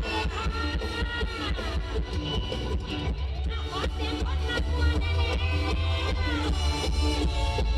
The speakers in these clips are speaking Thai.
Thank you.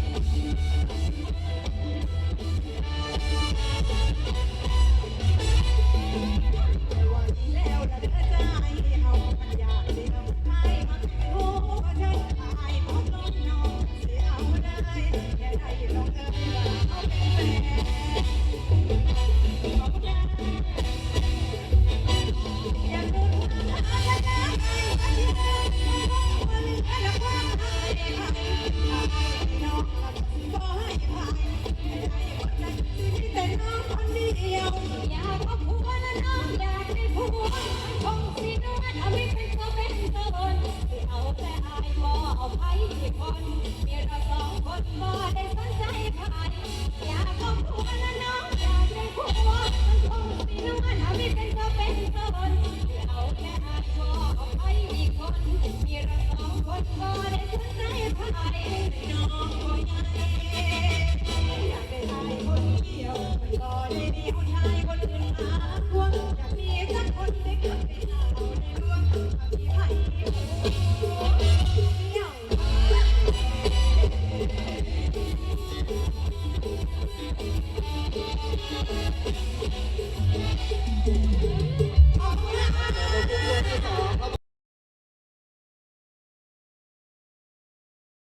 เอาไม่เป็นก็เป็นตนเอาแต่อบ่เอคนมีเราสองคนบ่ได้สนใจใครอ Yeah.